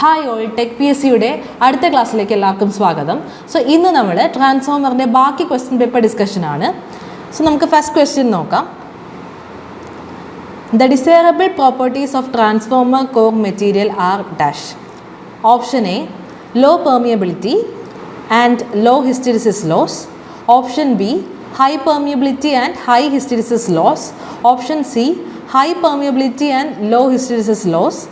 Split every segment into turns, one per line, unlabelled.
Hi all tech P S സിയുടെ അടുത്ത ക്ലാസ്സിലേക്ക് എല്ലാവർക്കും സ്വാഗതം. സോ ഇന്ന് നമ്മൾ ട്രാൻസ്ഫോമറിന്റെ ബാക്കി ക്വസ്റ്റ്യൻ പേപ്പർ ഡിസ്കഷൻ ആണ്. സോ നമുക്ക് ഫസ്റ്റ് ക്വസ്റ്റ്യൻ നോക്കാം. The desirable properties of transformer core material are dash option A low permeability and low hysteresis loss option B high permeability and high hysteresis loss option C high permeability and low hysteresis loss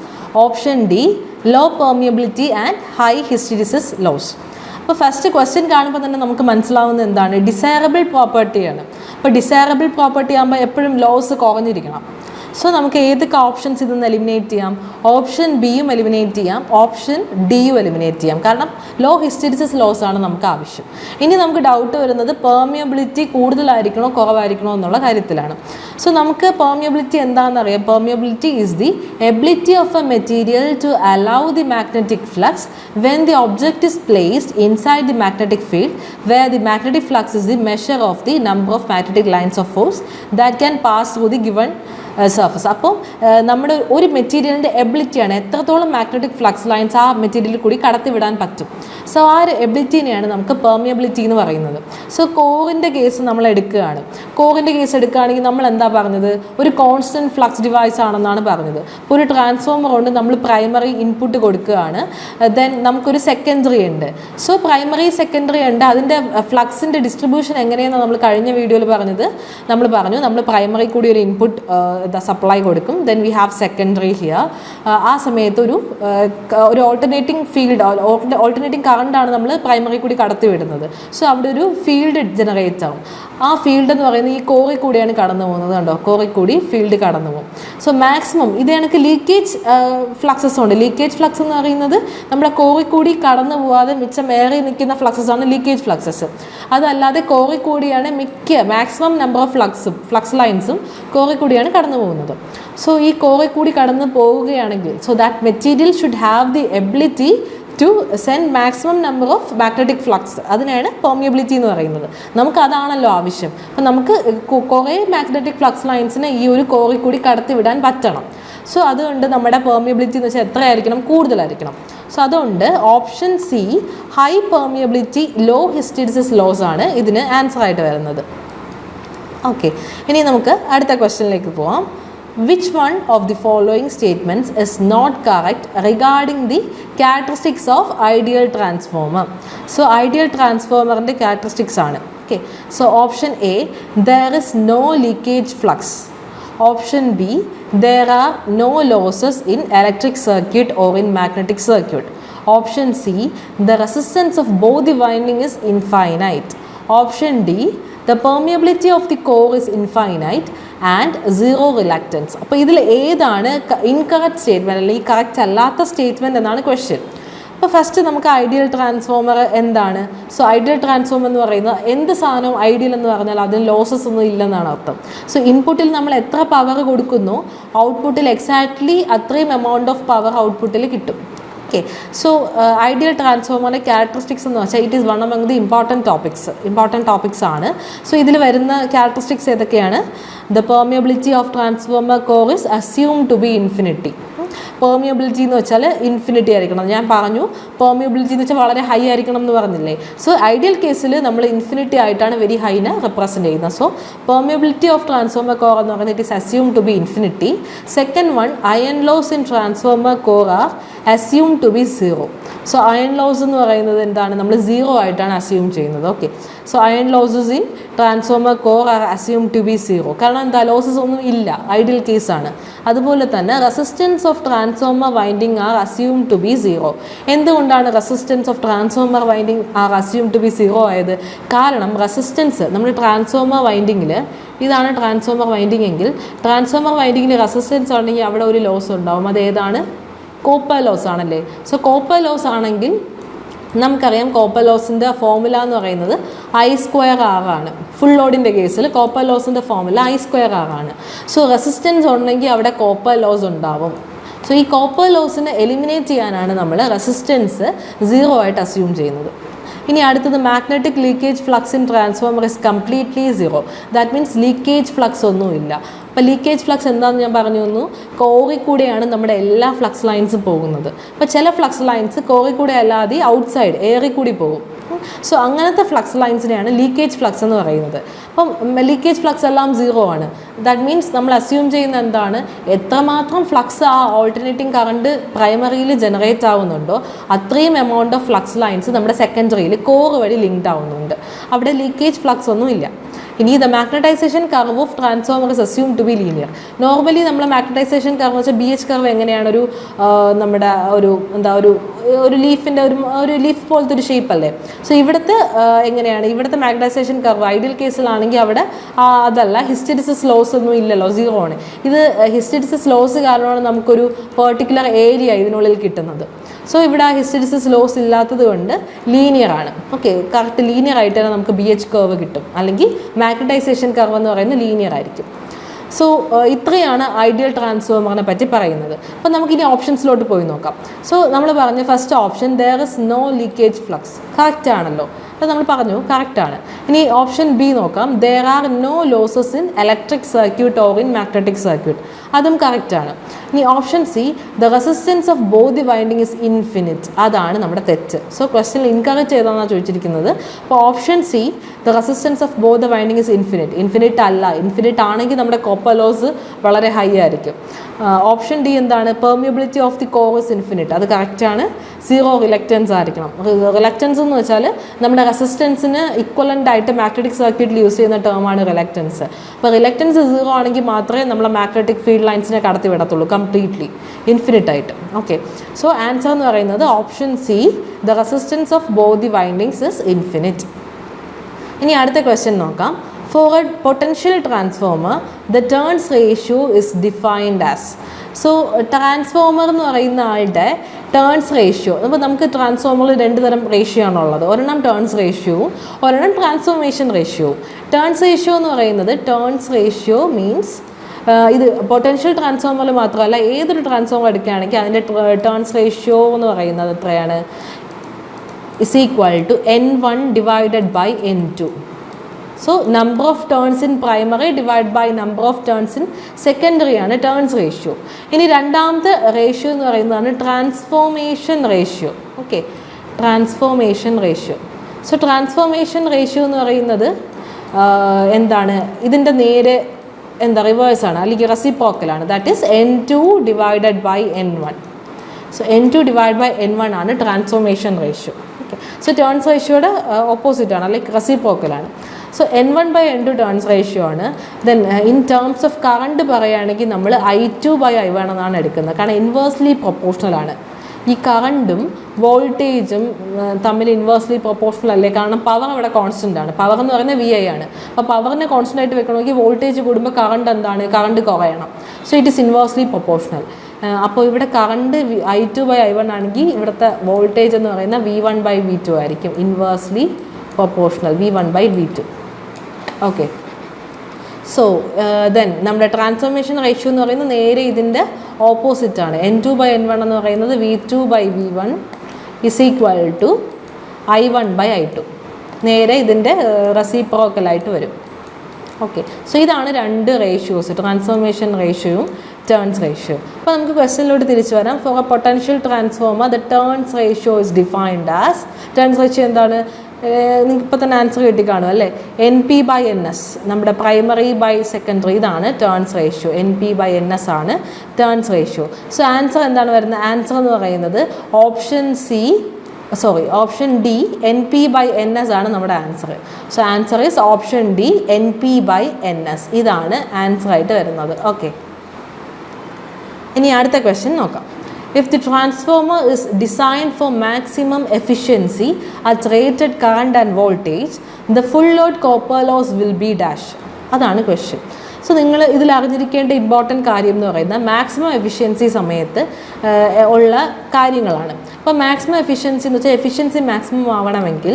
option D low permeability and high hysteresis loss അപ്പോൾ first question കാണുമ്പോൾ തന്നെ നമുക്ക് മനസ്സിലാവുന്നത് എന്താണ്? Desirable പ്രോപ്പർട്ടിയാണ് അപ്പോൾ desirable property ആകുമ്പോൾ എപ്പോഴും ലോസ് കുറഞ്ഞിരിക്കണം. സോ നമുക്ക് ഏതൊക്കെ ഓപ്ഷൻസ് ഇതിൽ നിന്ന് എലിമിനേറ്റ് ചെയ്യാം ഓപ്ഷൻ ബിയും എലിമിനേറ്റ് ചെയ്യാം. ഓപ്ഷൻ ഡിയും എലിമിനേറ്റ് ചെയ്യാം. കാരണം ലോ ഹിസ്റ്ററിസിസ് ലോസ് ആണ് നമുക്ക് ആവശ്യം. ഇനി നമുക്ക് ഡൗട്ട് വരുന്നത് പെർമിയബിലിറ്റി കൂടുതലായിരിക്കണോ കുറവായിരിക്കണോ എന്നുള്ള കാര്യത്തിലാണ്. സോ നമുക്ക് പെർമിയബിലിറ്റി എന്താണെന്ന് അറിയാം permeability is the ability of a material to allow the magnetic flux when the object is placed inside the magnetic field where the magnetic flux is the measure of the number of magnetic lines of force that can pass through the given surface അപ്പം നമ്മുടെ ഒരു മെറ്റീരിയലിന്റെ എബിലിറ്റിയാണ് എത്രത്തോളം magnetic flux lines ആ മെറ്റീരിയലിൽ കൂടി കടത്തിവിടാൻ പറ്റും. സോ ആ ഒരു എബിലിറ്റിനെയാണ് നമുക്ക് പെർമിയബിലിറ്റി എന്ന് പറയുന്നത്. സോ കോറിന്റെ കേസ് നമ്മൾ എടുക്കുകയാണ്. കോറിന്റെ കേസ് എടുക്കുകയാണെങ്കിൽ നമ്മൾ എന്താ പറഞ്ഞത്? ഒരു കോൺസ്റ്റന്റ് ഫ്ലക്സ് ഡിവൈസ് ആണെന്നാണ് പറഞ്ഞത്. ഇപ്പോൾ ഒരു ട്രാൻസ്ഫോമർ കൊണ്ട് നമ്മൾ പ്രൈമറി ഇൻപുട്ട് കൊടുക്കുകയാണ്. ദെൻ നമുക്കൊരു സെക്കൻഡറി ഉണ്ട്. സോ പ്രൈമറി സെക്കൻഡറി ഉണ്ട്. അതിന്റെ ഫ്ലക്സിന്റെ ഡിസ്ട്രിബ്യൂഷൻ എങ്ങനെയാണെന്ന് നമ്മൾ കഴിഞ്ഞ വീഡിയോയിൽ പറഞ്ഞത്. നമ്മൾ പറഞ്ഞു നമ്മൾ പ്രൈമറി കൂടി ഒരു ഇൻപുട്ട് സപ്ലൈ കൊടുക്കും. Then we have secondary here ആ സമയത്ത് ഒരു ഒരു ഓൾട്ടർനേറ്റിംഗ് ഫീൽഡ് ഓൾട്ടർനേറ്റിംഗ് കറണ്ടാണ് നമ്മൾ പ്രൈമറി കൂടി കടത്തിവിടുന്നത്. സോ അവിടെ ഒരു ഫീൽഡ് ജനറേറ്റ് ആവും. ആ ഫീൽഡ് എന്ന് പറയുന്നത് ഈ കോറി കൂടിയാണ് കടന്നു പോകുന്നത് കണ്ടോ? കോറി കൂടി ഫീൽഡ് കടന്നു പോകും. സോ മാക്സിമം ഇത് കണക്ക് ലീക്കേജ് ഫ്ലക്സസ് ഉണ്ട്. ലീക്കേജ് ഫ്ലക്സ് എന്ന് പറയുന്നത് നമ്മുടെ കോറി കൂടി കടന്നു പോകാതെ മിച്ചം നിൽക്കുന്ന ഫ്ലക്സസ് ആണ് ലീക്കേജ് ഫ്ലക്സസ് അതല്ലാതെ കോറി കൂടിയാണ് മിക്ക മാക്സിമം നമ്പർ ഓഫ് ഫ്ലക്സും ഫ്ലക്സ് ലൈൻസും കോറി കൂടിയാണ് കടന്നു പോകുന്നത്. സോ ഈ കോറി കൂടി കടന്നു പോവുകയാണെങ്കിൽ so that material should have the ability to send maximum number of magnetic flux അതിനാണ് പെർമിയബിലിറ്റി എന്ന് പറയുന്നത്. നമുക്ക് അതാണല്ലോ ആവശ്യം. അപ്പം നമുക്ക് കുറേ മാഗ്നറ്റിക് ഫ്ലക്സ് ലൈൻസിനെ ഈ ഒരു കോറി കൂടി കടത്തിവിടാൻ പറ്റണം. സോ അതുകൊണ്ട് നമ്മുടെ പെർമിയബിലിറ്റി എന്ന് വെച്ചാൽ എത്രയായിരിക്കണം? കൂടുതലായിരിക്കണം. സോ അതുകൊണ്ട് option C high permeability low hysteresis loss ആണ് ഇതിന് ആൻസർ ആയിട്ട് വരുന്നത്. ഓക്കെ ഇനി നമുക്ക് അടുത്ത ക്വസ്റ്റ്യനിലേക്ക് പോവാം. Which one of the following statements is not correct regarding the characteristics of ideal transformer so ideal ട്രാൻസ്ഫോമറിന്റെ characteristics ആണ്. Okay so option A there is no leakage flux option B there are no losses in electric circuit or in magnetic circuit option C the resistance of both the winding is infinite option D the permeability of the core is infinite and zero reluctance അപ്പോൾ ഇതിൽ ഏതാണ് incorrect statement അല്ലെങ്കിൽ correct അല്ലാത്ത statement എന്നാണ് question അപ്പോൾ first നമുക്ക് ideal transformer എന്താണ്? So ideal transformer എന്ന് പറയുന്നത് എന്ത് സാധനവും ഐഡിയൽ എന്ന് പറഞ്ഞാൽ അതിന് ലോസസ് ഒന്നും ഇല്ലെന്നാണ് അർത്ഥം. സോ ഇൻപുട്ടിൽ നമ്മൾ എത്ര പവർ കൊടുക്കുന്നു ഔട്ട്പുട്ടിൽ എക്സാക്ട്ലി അത്രയും എമൗണ്ട് ഓഫ് പവർ ഔട്ട്പുട്ടിൽ കിട്ടും. ഓക്കെ സോ ഐഡിയൽ ട്രാൻസ്ഫോമറിന്റെ ക്യാരക്ടറിസ്റ്റിക്സ് എന്ന് വെച്ചാൽ it is one among the important topics important topics ആണ്. സോ ഇതിൽ വരുന്ന ക്യാരക്ടറിസ്റ്റിക്സ് ഏതൊക്കെയാണ്? The permeability of transformer core is assume to be infinity permeability എന്ന് വെച്ചാൽ ഇൻഫിനിറ്റി ആയിരിക്കണം. ഞാൻ പറഞ്ഞു പെർമിയബിലിറ്റി എന്ന് വെച്ചാൽ വളരെ ഹൈ ആയിരിക്കണം എന്ന് പറഞ്ഞില്ലേ? സോ ഐഡിയൽ കേസിൽ നമ്മൾ ഇൻഫിനിറ്റി ആയിട്ടാണ് വെരി ഹൈനെ റെപ്രസെന്റ് ചെയ്യുന്നത്. So permeability of transformer core എന്ന് പറയുന്നത് it is assume to be infinity second one iron loss in transformer core are assume to be zero so iron loss എന്ന് പറയുന്നത് എന്താണ്? നമ്മൾ സീറോ ആയിട്ടാണ് അസ്യൂം ചെയ്യുന്നത്. Okay so iron losses in transformer core are assume to be zero കാരണം എന്താ? Losses ഒന്നും ഇല്ല. ഐഡിയൽ കേസാണ് അതുപോലെ തന്നെ resistance of transformer winding are assume to be zero എന്തുകൊണ്ടാണ് resistance of transformer winding are assume to be zero ആയത്? കാരണം റെസിസ്റ്റൻസ് നമ്മുടെ ട്രാൻസ്ഫോമർ വൈൻഡിങ്ങിൽ ഇതാണ് ട്രാൻസ്ഫോമർ വൈൻഡിങ് എങ്കിൽ ട്രാൻസ്ഫോമർ വൈൻഡിങ്ങിൽ റെസിസ്റ്റൻസ് ഉണ്ടെങ്കിൽ അവിടെ ഒരു ലോസ് ഉണ്ടാവും. അത് ഏതാണ്? കോപ്പർ ലോസ് ആണല്ലേ സോ കോപ്പർ ലോസ് ആണെങ്കിൽ നമുക്കറിയാം കോപ്പർ ലോസിന്റെ ഫോമുല എന്ന് പറയുന്നത് ഐ സ്ക്വയർ ആർ ആണ്. ഫുൾ ലോഡിന്റെ കേസിൽ കോപ്പർ ലോസിന്റെ ഫോമുല ഐ സ്ക്വയർ ആർ ആണ്. സോ റെസിസ്റ്റൻസ് ഉണ്ടെങ്കിൽ അവിടെ കോപ്പർ ലോസ് ഉണ്ടാവും. സോ ഈ കോപ്പർ ലോസിനെ എലിമിനേറ്റ് ചെയ്യാനാണ് നമ്മൾ റെസിസ്റ്റൻസ് സീറോ ആയിട്ട് അസ്യൂം ചെയ്യുന്നത്. ഇനി അടുത്തത് magnetic leakage flux in transformer is completely zero that means leakage flux ഒന്നുമില്ല. അപ്പോൾ ലീക്കേജ് ഫ്ലക്സ് എന്താണെന്ന് ഞാൻ പറഞ്ഞു തന്നു. കോറിൽ കൂടെയാണ് നമ്മുടെ എല്ലാ ഫ്ലക്സ് ലൈൻസും പോകുന്നത്. അപ്പോൾ ചില ഫ്ലക്സ് ലൈൻസ് കോറി കൂടെ അല്ലാതെ ഔട്ട് സൈഡ് ഏറി കൂടി പോകും. സോ അങ്ങനത്തെ ഫ്ലക്സ് ലൈൻസിനെയാണ് ലീക്കേജ് ഫ്ലക്സ് എന്ന് പറയുന്നത്. അപ്പം ലീക്കേജ് ഫ്ലക്സ് എല്ലാം സീറോ ആണ്. ദാറ്റ് മീൻസ് നമ്മൾ അസ്യൂം ചെയ്യുന്ന എന്താണ്? എത്രമാത്രം ഫ്ലക്സ് ആ ഓൾട്ടർനേറ്റിംഗ് കറണ്ട് പ്രൈമറിയിൽ ജനറേറ്റ് ആവുന്നുണ്ടോ അത്രയും എമൗണ്ട് ഓഫ് ഫ്ലക്സ് ലൈൻസ് നമ്മുടെ സെക്കൻഡറിയിൽ കോർ വഴി ലിങ്ക്ഡ് ആവുന്നുണ്ട്. അവിടെ ലീക്കേജ് ഫ്ലക്സ് ഒന്നും ഇല്ല ഇനി the magnetization curve of transformer assume to be linear normally നമ്മൾ മാഗ്നറ്റൈസേഷൻ കർവ് വെച്ചാൽ ബി എച്ച് കർവ് എങ്ങനെയാണ് ഒരു നമ്മുടെ ഒരു എന്താ ഒരു ഒരു ലീഫിന്റെ ഒരു ഒരു ലീഫ് പോലത്തെ ഒരു ഷേപ്പ് അല്ലേ? സോ ഇവിടുത്തെ എങ്ങനെയാണ്? ഇവിടുത്തെ മാഗ്നറ്റൈസേഷൻ കർവ് ഐഡിയൽ കേസിലാണെങ്കിൽ അവിടെ അതല്ല ഹിസ്റ്റഡിസിസ് ലോസ് ഒന്നും ഇല്ലല്ലോ സീറോ ആണ്. ഇത് ഹിസ്റ്റഡിസിസ് ലോസ് കാരണമാണ് നമുക്കൊരു പെർട്ടിക്കുലർ ഏരിയ ഇതിനുള്ളിൽ കിട്ടുന്നത്. സോ ഇവിടെ ആ ഹിസ്റ്റഡിസിസ് ലോസ് ഇല്ലാത്തത് കൊണ്ട് ലീനിയർ ആണ്. ഓക്കെ കറക്റ്റ് ലീനിയർ ആയിട്ട് തന്നെ നമുക്ക് ബി എച്ച് കർവ് കിട്ടും. അല്ലെങ്കിൽ മാഗ്നറ്റൈസേഷൻ കർവ് എന്ന് പറയുന്നത് ലീനിയർ ആയിരിക്കും. സോ ഇത്രയാണ് ഐഡിയൽ ട്രാൻസ്ഫോമറിനെ പറ്റി പറയുന്നത്. അപ്പോൾ നമുക്കിനി ഓപ്ഷൻസിലോട്ട് പോയി നോക്കാം. സോ നമ്മൾ പറഞ്ഞ first option there is no leakage flux correct ആണല്ലോ. അത് നമ്മൾ പറഞ്ഞു കറക്റ്റ് ആണ്. ഇനി ഓപ്ഷൻ ബി നോക്കാം. There are no losses in electric circuit or in magnetic circuit അതും കറക്റ്റാണ് ഇനി option C the resistance of both the winding is infinite അതാണ് നമ്മുടെ തെറ്റ്. സോ ക്വസ്റ്റ്യൻ ഇൻകറക്റ്റ് ചെയ്താണെന്നാണ് ചോദിച്ചിരിക്കുന്നത്? അപ്പോൾ option C the resistance of both the winding is infinite infinite അല്ല. ഇൻഫിനിറ്റ് ആണെങ്കിൽ നമ്മുടെ കോപ്പർ ലോസ് വളരെ ഹൈ ആയിരിക്കും. ഓപ്ഷൻ ഡി എന്താണ്? Permeability of the core infinite അത് കറക്റ്റാണ് സീറോ റിലക്റ്റൻസ് ആയിരിക്കണം. റിലക്റ്റൻസ് എന്ന് വെച്ചാൽ നമ്മുടെ റെസിസ്റ്റൻസിന് ഇക്വലന്റ് ആയിട്ട് മാഗ്നറ്റിക് സർക്യൂട്ടിൽ യൂസ് ചെയ്യുന്ന ടേമാണ് റിലക്റ്റൻസ് അപ്പോൾ റിലക്റ്റൻസ് സീറോ ആണെങ്കിൽ മാത്രമേ നമ്മളെ മാഗ്നറ്റിക് ഫീൽഡ് ലൈൻസിനെ കടത്തി വിടത്തുള്ളൂ കംപ്ലീറ്റ്ലി ഇൻഫിനിറ്റ് ആയിട്ട്. ഓക്കെ സോ ആൻസർ എന്ന് പറയുന്നത് option C the resistance of both the windings is infinite ഇനി അടുത്ത ക്വസ്റ്റ്യൻ നോക്കാം. For a potential transformer the turns ratio is defined as so transformer എന്ന് പറയുന്ന ആളുടെ ടേൺസ് റേഷ്യോ അപ്പോൾ നമുക്ക് ട്രാൻസ്ഫോമറിൽ രണ്ട് തരം റേഷ്യോ ആണുള്ളത് ഒരെണ്ണം ടേൺസ് റേഷ്യോവും ഒരെണ്ണം ട്രാൻസ്ഫോർമേഷൻ റേഷ്യോവും ടേൺസ് റേഷ്യോ എന്ന് പറയുന്നത് ടേൺസ് റേഷ്യോ മീൻസ് ഇത് പൊട്ടൻഷ്യൽ ട്രാൻസ്ഫോമറിൽ മാത്രമല്ല ഏതൊരു ട്രാൻസ്ഫോമർ എടുക്കുകയാണെങ്കിൽ അതിന്റെ ടേൺസ് റേഷ്യോ എന്ന് പറയുന്നത് എത്രയാണ്? Is equal to N one divided by N two so number of turns in primary divide by number of turns in secondary ആണ് ടേൺസ് റേഷ്യോ ഇനി രണ്ടാമത്തെ റേഷ്യോ എന്ന് പറയുന്നതാണ് transformation ratio okay transformation ratio so transformation ratio എന്ന് പറയുന്നത് എന്താണ്? ഇതിന്റെ നേരെ എന്താ റിവേഴ്സ് ആണ്. അല്ലെങ്കിൽ റെസിപ്രോക്കലാണ് that is N two divided by N one so N two divide by N one ആണ് transformation ratio okay so turns റേഷ്യോയുടെ opposite ആണ്. Like റെസിപ്രോക്കലാണ് so N one by N two turns ratio ആണ്. Then in terms of current പറയുകയാണെങ്കിൽ നമ്മൾ I two by I one എന്നാണ് എടുക്കുന്നത്. കാരണം inversely proportional ആണ്. ഈ കറണ്ടും വോൾട്ടേജും തമ്മിൽ ഇൻവേഴ്സ്ലി പ്രൊപ്പോർഷണൽ അല്ലേ? കാരണം പവർ അവിടെ കോൺസ്റ്റന്റ് ആണ്. പവർ എന്ന് പറയുന്നത് വി ഐ ആണ്. അപ്പോൾ പവറിനെ കോൺസ്റ്റന്റ് ആയിട്ട് വെക്കണമെങ്കിൽ വോൾട്ടേജ് കൂടുമ്പോൾ കറണ്ട് എന്താണ്? Current കുറയണം. So it is inversely proportional അപ്പോൾ ഇവിടെ current I two by I one ആണെങ്കിൽ ഇവിടുത്തെ വോൾട്ടേജ് എന്ന് പറയുന്ന V one by V two ആയിരിക്കും. Inversely proportional V one by V two okay so then നമ്മുടെ ട്രാൻസ്ഫോർമേഷൻ റേഷ്യോ എന്ന് പറയുന്നത് നേരെ ഇതിന്റെ ഓപ്പോസിറ്റ് ആണ്. N two by N one എന്ന് പറയുന്നത് V two by V one is equal to I one by I two നേരെ ഇതിന്റെ റെസിപ്രോക്കലായിട്ട് വരും. ഓക്കെ സോ ഇതാണ് രണ്ട് റേഷ്യോസ് ട്രാൻസ്ഫോർമേഷൻ റേഷ്യോയും ടേൺസ് റേഷ്യോ അപ്പോൾ നമുക്ക് ക്വസ്റ്റനിലോട്ട് തിരിച്ചു വരാം. For a potential transformer the turns ratio is defined as turns ratio എന്താണ്? നിങ്ങൾക്ക് ഇപ്പോൾ തന്നെ ആൻസർ കിട്ടി കാണും അല്ലേ? N P by N S നമ്മുടെ പ്രൈമറി ബൈ സെക്കൻഡറി ഇതാണ് turns ratio N P by N S ആണ് ടേൺസ് റേഷ്യോ സോ ആൻസർ എന്താണ് വരുന്നത്? ആൻസർ എന്ന് പറയുന്നത് option C sorry option D N P by N S ആണ് നമ്മുടെ answer so answer is option D N P by N S ഇതാണ് answer ആയിട്ട് വരുന്നത്. ഓക്കെ ഇനി അടുത്ത ക്വസ്റ്റ്യൻ നോക്കാം. If the transformer is designed for maximum efficiency at rated current and voltage, the full load copper loss will be dash. അതാണ് question so നിങ്ങൾ ഇതിൽ അറിഞ്ഞിരിക്കേണ്ട ഇമ്പോർട്ടന്റ് കാര്യം എന്ന് പറയുന്നത് മാക്സിമം എഫിഷ്യൻസി സമയത്ത് ഉള്ള കാര്യങ്ങളാണ്. അപ്പോൾ മാക്സിമം എഫിഷ്യൻസി എന്ന് വെച്ചാൽ എഫിഷ്യൻസി മാക്സിമം ആവണമെങ്കിൽ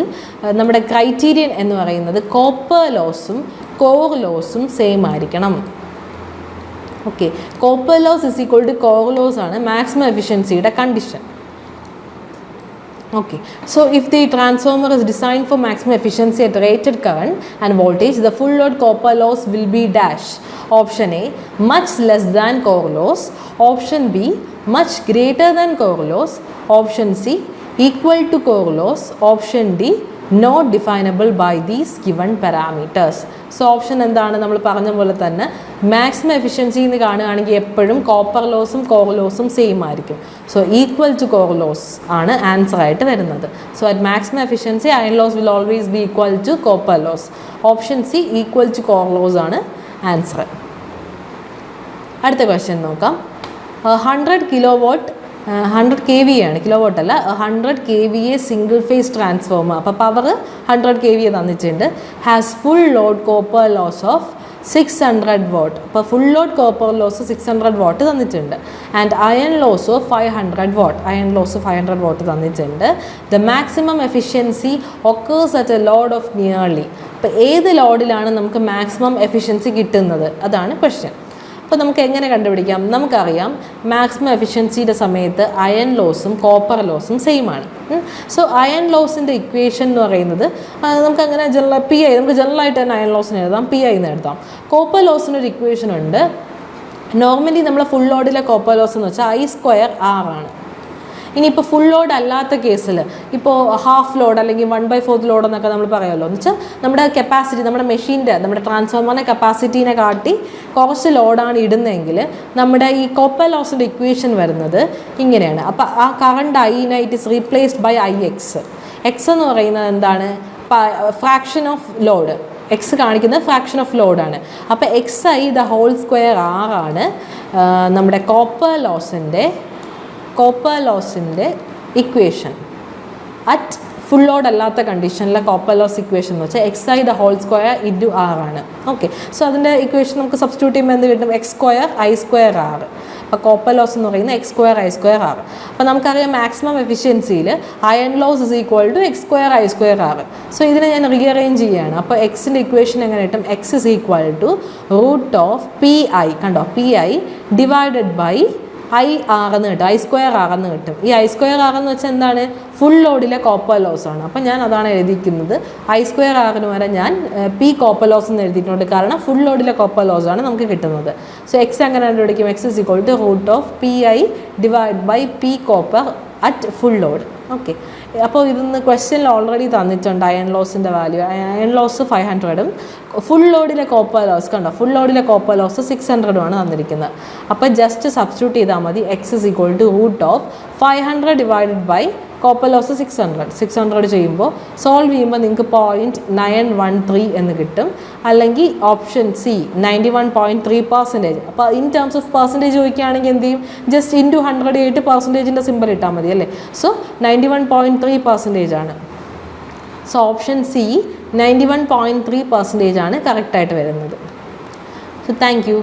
നമ്മുടെ ക്രൈറ്റീരിയൻ എന്ന് പറയുന്നത് കോപ്പർ ലോസും കോർ ലോസും സെയിം ആയിരിക്കണം. Okay copper loss is equal to core loss ആണ് maximum എഫിഷ്യൻസിയുടെ condition Okay, so if the transformer is designed for maximum efficiency at rated current and voltage, the full load copper loss will be dash. Option A, much less than core loss. Option B, much greater than core loss. Option C, equal to core loss. Option D, not definable by these given parameters so option എന്താണ്? നമ്മൾ പറഞ്ഞ പോലെ തന്നെ maximum efficiency എന്ന് കാണുകയാണെങ്കിൽ എപ്പോഴും copper ലോസും core ലോസും സെയിം ആയിരിക്കും. So equal to core loss ആണ് ആൻസർ ആയിട്ട് വരുന്നത്. So at maximum efficiency iron loss will always be equal to copper loss option C equal to core loss ആണ് ആൻസർ അടുത്ത ക്വസ്റ്റ്യൻ നോക്കാം. Hundred kilo watt hundred K V ആണ് kilo vote അല്ല. Hundred K V A single phase transformer അപ്പോൾ power hundred K V A തന്നിട്ടുണ്ട്. Has full load copper loss of six hundred watt അപ്പോൾ full load copper loss six hundred watt തന്നിട്ടുണ്ട്. And iron loss of five hundred watt iron loss five hundred watt തന്നിട്ടുണ്ട്. The maximum efficiency occurs at a load of nearly അപ്പോൾ ഏത് ലോഡിലാണ് നമുക്ക് maximum efficiency കിട്ടുന്നത്? അതാണ് question അപ്പോൾ നമുക്ക് എങ്ങനെ കണ്ടുപിടിക്കാം? നമുക്കറിയാം മാക്സിമം എഫിഷ്യൻസിയുടെ സമയത്ത് അയൺ ലോസും കോപ്പർ ലോസും സെയിം ആണ്. സോ അയൺ ലോസിന്റെ ഇക്വേഷൻ എന്ന് പറയുന്നത് നമുക്ക് അങ്ങനെ ജനറൽ പി ഐ നമുക്ക് ജനറലായിട്ട് തന്നെ അയൺ ലോസിന് എഴുതാം. പി ഐ എന്ന് എഴുതാം. കോപ്പർ ലോസിന് ഒരു ഇക്വേഷൻ ഉണ്ട്. നോർമലി നമ്മളെ ഫുൾ ലോഡിലെ കോപ്പർ ലോസ് എന്ന് വെച്ചാൽ ഐ സ്ക്വയർ ആർ ആണ്. ഇനിയിപ്പോൾ ഫുൾ ലോഡ് അല്ലാത്ത കേസിൽ ഇപ്പോൾ ഹാഫ് ലോഡ് അല്ലെങ്കിൽ വൺ ബൈ ഫോർത്ത് ലോഡ് എന്നൊക്കെ നമ്മൾ പറയുമല്ലോ. എന്ന് വെച്ചാൽ നമ്മുടെ കപ്പാസിറ്റി നമ്മുടെ മെഷീന്റെ നമ്മുടെ ട്രാൻസ്ഫോമറിന്റെ കപ്പാസിറ്റീനെ കാട്ടി കുറച്ച് ലോഡാണ് ഇടുന്നതെങ്കിൽ നമ്മുടെ ഈ കോപ്പർ ലോസിന്റെ ഇക്വേഷൻ വരുന്നത് ഇങ്ങനെയാണ്. അപ്പോൾ ആ current I it is replaced by I X X എന്ന് പറയുന്നത് എന്താണ്? ഫ്രാക്ഷൻ ഓഫ് ലോഡ് എക്സ് കാണിക്കുന്നത് ഫ്രാക്ഷൻ ഓഫ് ലോഡാണ് അപ്പോൾ X I the whole square ആറാണ് നമ്മുടെ കോപ്പർ ലോസിന്റെ കോപ്പർ ലോസിന്റെ ഇക്വേഷൻ അറ്റ് ഫുൾ ലോഡ് അല്ലാത്ത കണ്ടീഷനിലെ കോപ്പർ ലോസ് ഇക്വേഷൻ എന്ന് വെച്ചാൽ X I the whole square into R ആണ്. ഓക്കെ സോ അതിന്റെ ഇക്വേഷൻ നമുക്ക് സബ്സ്റ്റിറ്റ്യൂട്ട് ചെയ്യുമ്പോൾ എന്ത് കിട്ടും? X square I square R അപ്പോൾ കോപ്പർ ലോസ് എന്ന് പറയുന്നത് X square I square R അപ്പോൾ നമുക്കറിയാം maximum എഫിഷ്യൻസിയിൽ iron loss is equal to X square I square R so ഇതിനെ ഞാൻ റീഅറേഞ്ച് ചെയ്യുകയാണ് അപ്പോൾ എക്സിന്റെ ഇക്വേഷൻ എങ്ങനെ കിട്ടും? X is equal to root of P I കണ്ടോ? P I divided by I R കിട്ടും. ഐ സ്ക്വയർ ആർ കിട്ടും. ഈ ഐ സ്ക്വയർ ആർ വെച്ചാൽ എന്താണ്? ഫുൾ ലോഡിലെ കോപ്പർ ലോസ് ആണ്. അപ്പം ഞാൻ അതാണ് എഴുതിയിരിക്കുന്നത്. ഐ സ്ക്വയർ ആറിന് വരെ ഞാൻ പി കോപ്പർ ലോസ് എന്ന് എഴുതിയിട്ടുണ്ട്. കാരണം ഫുൾ ലോഡിലെ കോപ്പർ ലോസ് ആണ് നമുക്ക് കിട്ടുന്നത്. സോ എക്സ് അങ്ങനെ കണ്ടുപിടിക്കും? X is equal to root of P I divide by P copper at full load okay അപ്പോൾ ഇതിന്ന് ക്വസ്റ്റ്യനിൽ ഓൾറെഡി തന്നിട്ടുണ്ട് അയൺ ലോസിന്റെ വാല്യൂ അയൺ ലോസ് ഫൈവ് ഹൺഡ്രഡും ഫുൾ ലോഡിലെ കോപ്പർ ലോസ് കണ്ടോ? ഫുൾ ലോഡിലെ കോപ്പർ ലോസ് സിക്സ് ഹൺഡ്രഡുമാണ് തന്നിരിക്കുന്നത് അപ്പോൾ ജസ്റ്റ് സബ്സ്റ്റിറ്റ്യൂട്ട് ചെയ്താൽ മതി. X is equal to root of five hundred divided by copper loss six hundred six hundred ചെയ്യുമ്പോൾ സോൾവ് ചെയ്യുമ്പോൾ നിങ്ങൾക്ക് പോയിന്റ് നയൻ വൺ ത്രീ എന്ന് കിട്ടും. അല്ലെങ്കിൽ option C ninety one point three percentage അപ്പോൾ ഇൻ ടേംസ് ഓഫ് പെർസെന്റേജ് ചോദിക്കുകയാണെങ്കിൽ എന്ത് ചെയ്യും? ജസ്റ്റ് ടു ഹൺഡ്രഡ് ആയിട്ട് പെർസെന്റേജിന്റെ സിമ്പിൾ ഇട്ടാൽ മതി അല്ലേ? So ninety one point three percentage ആണ്. So option C ninety one point three percentage ആണ് കറക്റ്റായിട്ട് വരുന്നത്. So thank you